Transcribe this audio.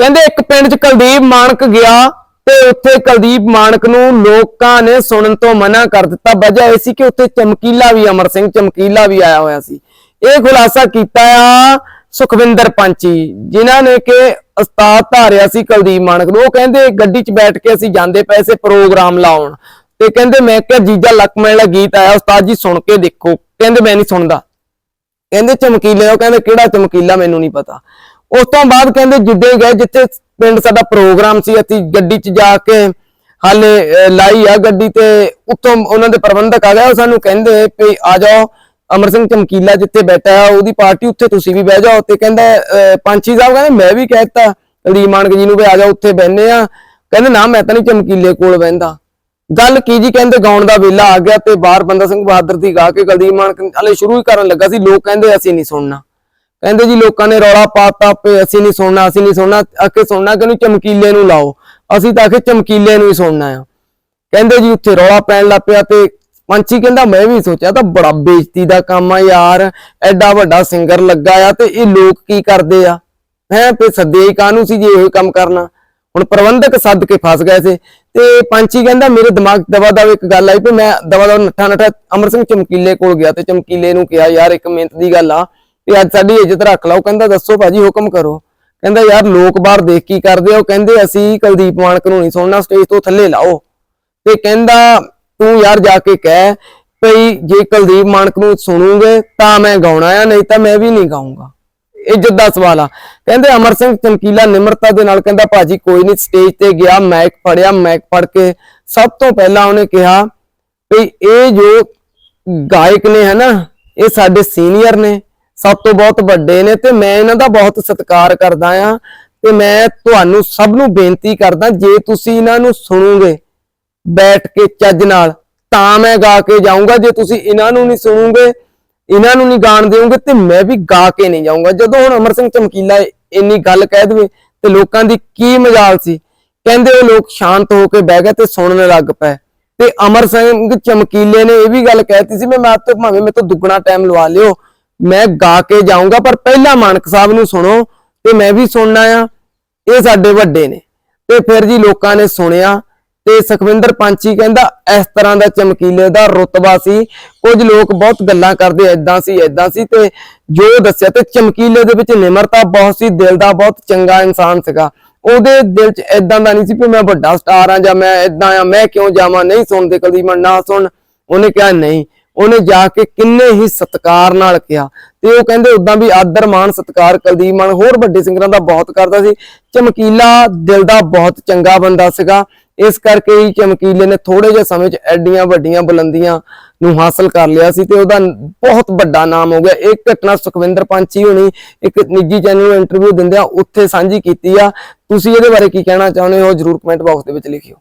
ਕਹਿੰਦੇ ਇੱਕ ਪਿੰਡ 'ਚ ਕੁਲਦੀਪ ਮਾਨਕ ਗਿਆ ਤੇ ਉੱਥੇ ਕੁਲਦੀਪ ਮਾਨਕ ਨੂੰ ਲੋਕਾਂ ਨੇ ਸੁਣਨ ਤੋਂ ਮਨਾ ਕਰ ਦਿੱਤਾ। ਵਜ੍ਹਾ ਇਹ ਸੀ ਕਿ ਉੱਥੇ ਚਮਕੀਲਾ ਵੀ, ਅਮਰ ਸਿੰਘ ਚਮਕੀਲਾ ਵੀ ਆਇਆ ਹੋਇਆ ਸੀ। ਇਹ ਖੁਲਾਸਾ ਕੀਤਾ ਆ ਸੁਖਵਿੰਦਰ ਪੰਚੀ, ਜਿਨ੍ਹਾਂ ਨੇ ਕਿ ਉਸਤਾਦ ਧਾਰਿਆ ਸੀ ਕੁਲਦੀਪ ਮਾਨਕ ਨੂੰ। ਉਹ ਕਹਿੰਦੇ ਗੱਡੀ 'ਚ ਬੈਠ ਕੇ ਅਸੀਂ ਜਾਂਦੇ ਪਏ ਸੀ ਪ੍ਰੋਗਰਾਮ ਲਾਉਣ ਤੇ ਕਹਿੰਦੇ ਮੈਂ ਕਿਹਾ, ਜੀਜਾ ਲਕਮਣ ਦਾ ਗੀਤ ਆਇਆ, ਉਸਤਾਦ ਜੀ ਸੁਣ ਕੇ ਦੇਖੋ। ਕਹਿੰਦੇ ਮੈਂ ਨਹੀਂ ਸੁਣਦਾ। ਕਹਿੰਦੇ ਚਮਕੀਲੇ ਉਹ ਕਹਿੰਦੇ ਕਿਹੜਾ ਚਮਕੀਲਾ ਮੈਨੂੰ ਨਹੀਂ ਪਤਾ। ਉਸ ਤੋਂ ਬਾਅਦ ਕਹਿੰਦੇ ਜਿੱਡੇ ਗਏ ਜਿੱਥੇ ਪਿੰਡ ਸਾਡਾ ਪ੍ਰੋਗਰਾਮ ਸੀ ਅਸੀਂ ਗੱਡੀ 'ਚ ਜਾ ਕੇ ਹਾਲੇ ਲਾਈ ਆ ਗੱਡੀ ਤੇ ਉੱਥੋਂ ਉਹਨਾਂ ਦੇ ਪ੍ਰਬੰਧਕ ਆ ਗਏ ਸਾਨੂੰ ਕਹਿੰਦੇ ਵੀ ਆ ਜਾਓ ਅਮਰ ਸਿੰਘ ਚਮਕੀਲਾ ਜਿੱਥੇ ਬੈਠਾ ਹੈ ਉਹਦੀ ਪਾਰਟੀ ਉੱਥੇ ਤੁਸੀਂ ਵੀ ਬਹਿ ਜਾਓ ਤੇ ਕਹਿੰਦਾ ਅਹ, ਪੰਛੀ ਸਾਹਿਬ ਕਹਿੰਦੇ ਮੈਂ ਵੀ ਕਹਿਤਾ ਕੁਲਦੀਪ ਮਾਨਕ ਜੀ ਨੂੰ ਵੀ ਆ ਜਾਓ ਉੱਥੇ ਬਹਿਨੇ ਆ। ਕਹਿੰਦੇ ਨਾ ਮੈਂ ਤਾਂ ਨਹੀਂ ਚਮਕੀਲੇ ਕੋਲ ਬਹਿੰਦਾ। ਗੱਲ ਕੀ ਜੀ ਕਹਿੰਦੇ ਗਾਉਣ ਦਾ ਵੇਲਾ ਆ ਗਿਆ ਤੇ ਬਾਹਰ ਬੰਦਾ ਸਿੰਘ ਬਹਾਦਰ ਦੀ ਗਾ ਕੇ ਕੁਲਦੀਪ ਮਾਨਕ ਹਲੇ ਸ਼ੁਰੂ ਹੀ ਕਰਨ ਲੱਗਾ ਸੀ ਲੋਕ ਕਹਿੰਦੇ ਅਸੀਂ ਨਹੀਂ ਸੁਣਨਾ। ਕਹਿੰਦੇ ਜੀ ਲੋਕਾਂ ਨੇ ਰੌਲਾ ਪਾਤਾ ਪਏ ਅਸੀਂ ਨਹੀਂ ਸੁਣਨਾ, ਅਸੀਂ ਨਹੀਂ ਸੁਣਨਾ ਆਕੇ ਸੁਣਨਾ ਕਿ ਨੂੰ ਚਮਕੀਲੇ ਨੂੰ ਲਾਓ। ਅਸੀਂ ਤਾਂ ਆਖੇ ਚਮਕੀਲੇ ਨੂੰ ਹੀ ਸੁਣਨਾ ਆ। ਕਹਿੰਦੇ ਜੀ ਉੱਥੇ ਰੌਲਾ ਪੈਣ ਲੱਗ ਪਿਆ ਤੇ ਪੰਛੀ ਕਹਿੰਦਾ, ਮੈਂ ਵੀ ਸੋਚਿਆ ਤਾਂ ਬੜਾ ਬੇਇੱਜ਼ਤੀ ਦਾ ਕੰਮ ਆ ਯਾਰ, ਐਡਾ ਵੱਡਾ ਸਿੰਗਰ ਲੱਗਾ ਆ ਤੇ ਇਹ ਲੋਕ ਕੀ ਕਰਦੇ ਆ? ਹੈ ਤੇ ਸੱਦੇ ਹੀ ਕਾਹਨੂੰ ਸੀ ਜੇ ਇਹ ਕੰਮ ਕਰਨਾ? ਹੁਣ ਪ੍ਰਬੰਧਕ ਸੱਦ ਕੇ ਫਸ ਗਏ ਸੀ। ਤੇ ਪੰਛੀ ਕਹਿੰਦਾ, ਮੇਰੇ ਦਿਮਾਗ 'ਚ ਦਵਾ ਇੱਕ ਗੱਲ ਆਈ ਤੇ ਮੈਂ ਦਵਾ ਦਵ ਨੱਠਾ ਨੱਠਾ ਅਮਰ ਸਿੰਘ ਚਮਕੀਲੇ ਕੋਲ ਗਿਆ ਤੇ ਚਮਕੀਲੇ ਨੂੰ ਕਿਹਾ, ਯਾਰ ਇੱਕ ਮਿਹਨਤ ਦੀ ਗੱਲ ਆ ਵੀ ਅੱਜ ਸਾਡੀ ਇੱਜ਼ਤ ਰੱਖ ਲਓ। ਕਹਿੰਦਾ, ਦੱਸੋ ਭਾਜੀ, ਹੁਕਮ ਕਰੋ। ਕਹਿੰਦਾ, ਯਾਰ, ਲੋਕ ਬਾਹਰ ਦੇਖ ਕੀ ਕਰਦੇ ਆ ਉਹ ਕਹਿੰਦੇ, ਅਸੀਂ ਕੁਲਦੀਪ ਮਾਨਕ ਨੂੰ ਨਹੀਂ ਸੁਣਨਾ, ਸਟੇਜ ਤੋਂ ਥੱਲੇ ਲਾਓ। ਤੇ ਕਹਿੰਦਾ, ਤੂੰ ਯਾਰ ਜਾ ਕੇ ਕਹਿ ਭਈ, ਜੇ ਕੁਲਦੀਪ ਮਾਨਕ ਨੂੰ ਸੁਣੂਗੇ, ਤਾਂ ਮੈਂ ਗਾਉਣਾ ਆ, ਨਹੀਂ ਤਾਂ ਮੈਂ ਵੀ ਨਹੀਂ ਗਾਉਂਗਾ ਇੱਜ਼ਤ ਦਾ ਸਵਾਲ ਆ। ਕਹਿੰਦੇ, ਅਮਰ ਸਿੰਘ ਚਮਕੀਲਾ ਨਿਮਰਤਾ ਦੇ ਨਾਲ ਕਹਿੰਦਾ, ਭਾਜੀ, ਕੋਈ ਨਹੀਂ, ਸਟੇਜ ਤੇ ਗਿਆ, ਮਾਈਕ ਫੜਿਆ, ਮਾਈਕ ਫੜ ਕੇ ਸਭ ਤੋਂ ਪਹਿਲਾਂ ਉਹਨੇ ਕਿਹਾ ਵੀ ਇਹ ਜੋ ਗਾਇਕ ਨੇ ਹਨਾ, ਇਹ ਸਾਡੇ ਸੀਨੀਅਰ ਨੇ। ਸਭ ਤੋਂ ਬਹੁਤ ਵੱਡੇ ਨੇ ਤੇ ਮੈਂ ਇਹਨਾਂ ਦਾ ਬਹੁਤ ਸਤਿਕਾਰ ਕਰਦਾ ਆ ਤੇ ਮੈਂ ਤੁਹਾਨੂੰ ਸਭ ਨੂੰ ਬੇਨਤੀ ਕਰਦਾ, ਜੇ ਤੁਸੀਂ ਇਹਨਾਂ ਨੂੰ ਸੁਣੋਗੇ ਬੈਠ ਕੇ ਚੱਜ ਨਾਲ, ਤਾਂ ਮੈਂ ਗਾ ਕੇ ਜਾਊਂਗਾ। ਜੇ ਤੁਸੀਂ ਇਹਨਾਂ ਨੂੰ ਨਹੀਂ ਸੁਣੋਗੇ, ਇਹਨਾਂ ਨੂੰ ਨਹੀਂ ਗਾਣ ਦਿਓਗੇ ਤੇ ਮੈਂ ਵੀ ਗਾ ਕੇ ਨਹੀਂ ਜਾਊਂਗਾ। ਜਦੋਂ ਹੁਣ ਅਮਰ ਸਿੰਘ ਚਮਕੀਲਾ ਇੰਨੀ ਗੱਲ ਕਹਿ ਦੇਵੇ ਤੇ ਲੋਕਾਂ ਦੀ ਕੀ ਮਜਾਲ ਸੀ। ਕਹਿੰਦੇ ਉਹ ਲੋਕ ਸ਼ਾਂਤ ਹੋ ਕੇ ਬਹਿ ਗਏ ਤੇ ਸੁਣਨ ਲੱਗ ਪਏ। ਤੇ ਅਮਰ ਸਿੰਘ ਚਮਕੀਲੇ ਨੇ ਇਹ ਵੀ ਗੱਲ ਕਹਿਤੀ ਸੀ ਮੈਂ ਮੈਂ ਤੋਂ ਭਾਵੇਂ ਮੇਰੇ ਤੋਂ ਦੁੱਗਣਾ ਟਾਈਮ ਲਵਾ ਲਿਓ। ਮੈਂ ਗਾ ਕੇ ਜਾਊਂਗਾ, ਪਰ ਪਹਿਲਾਂ ਮਾਨਕ ਸਾਹਿਬ ਨੂੰ ਸੁਣੋ ਤੇ ਮੈਂ ਵੀ ਸੁਣਨਾ ਆ। ਇਹ ਸਾਡੇ ਵੱਡੇ ਨੇ। ਤੇ ਫਿਰ ਜੀ ਲੋਕਾਂ ਨੇ ਸੁਣਿਆ ਤੇ ਸੁਖਵਿੰਦਰ ਪੰਚੀ ਕਹਿੰਦਾ, ਇਸ ਤਰ੍ਹਾਂ ਦਾ ਚਮਕੀਲੇ ਦਾ ਰੁਤਬਾ ਸੀ। ਕੁਝ ਲੋਕ ਬਹੁਤ ਗੱਲਾਂ ਕਰਦੇ ਐਦਾਂ ਸੀ ਐਦਾਂ ਸੀ ਤੇ ਜੋ ਦੱਸਿਆ ਤੇ ਚਮਕੀਲੇ ਦੇ ਵਿੱਚ ਨਿਮਰਤਾ ਬਹੁਤ ਸੀ, ਦਿਲ ਦਾ ਬਹੁਤ ਚੰਗਾ ਇਨਸਾਨ ਸੀਗਾ। ਉਹਦੇ ਦਿਲ 'ਚ ਐਦਾਂ ਦਾ ਨਹੀਂ ਸੀ ਕਿ ਮੈਂ ਵੱਡਾ ਸਟਾਰ ਆ ਜਾਂ ਮੈਂ ਐਦਾਂ ਆ, ਮੈਂ ਕਿਉਂ ਜਾਵਾਂ, ਨਹੀਂ ਸੁਣਦੇ, ਕਦੀ ਮੈਂ ਨਾ ਸੁਣ। ਉਹਨੇ ਕਿਹਾ, ਨਹੀਂ ਉਹਨੇ ਜਾ ਕੇ ਕਿੰਨੇ ਹੀ ਸਤਕਾਰ ਨਾਲ ਕਿਹਾ। ਤੇ ਉਹ ਕਹਿੰਦੇ ਉਦਾਂ ਵੀ ਆਦਰ ਮਾਨ ਸਤਕਾਰ ਕੁਲਦੀਪ ਮਾਨ ਹੋਰ ਵੱਡੇ ਸਿੰਗਰਾਂ ਦਾ ਬਹੁਤ ਕਰਦਾ ਸੀ। ਚਮਕੀਲਾ ਦਿਲ ਦਾ ਬਹੁਤ ਚੰਗਾ ਬੰਦਾ ਸੀਗਾ। ਇਸ ਕਰਕੇ ਹੀ ਚਮਕੀਲੇ ਨੇ ਥੋੜੇ ਜਿਹੇ ਸਮੇਂ 'ਚ ਐਡੀਆਂ ਵੱਡੀਆਂ ਬੁਲੰਦੀਆਂ ਨੂੰ ਹਾਸਲ ਕਰ ਲਿਆ ਸੀ ਤੇ ਉਹਦਾ ਬਹੁਤ ਵੱਡਾ ਨਾਮ ਹੋ ਗਿਆ। ਇਹ ਘਟਨਾ ਸੁਖਵਿੰਦਰ ਪੰਚੀ ਹੋਣੀ ਇੱਕ ਨਿੱਜੀ ਚੈਨਲ ਨੂੰ ਇੰਟਰਵਿਊ ਦਿੰਦਿਆਂ ਉੱਥੇ ਸਾਂਝੀ ਕੀਤੀ ਆ। ਤੁਸੀਂ ਇਹਦੇ ਬਾਰੇ ਕੀ ਕਹਿਣਾ ਚਾਹੁੰਦੇ ਹੋ? ਜਰੂਰ ਕਮੈਂਟ ਬਾਕਸ ਦੇ ਵਿੱਚ ਲਿਖਿਓ।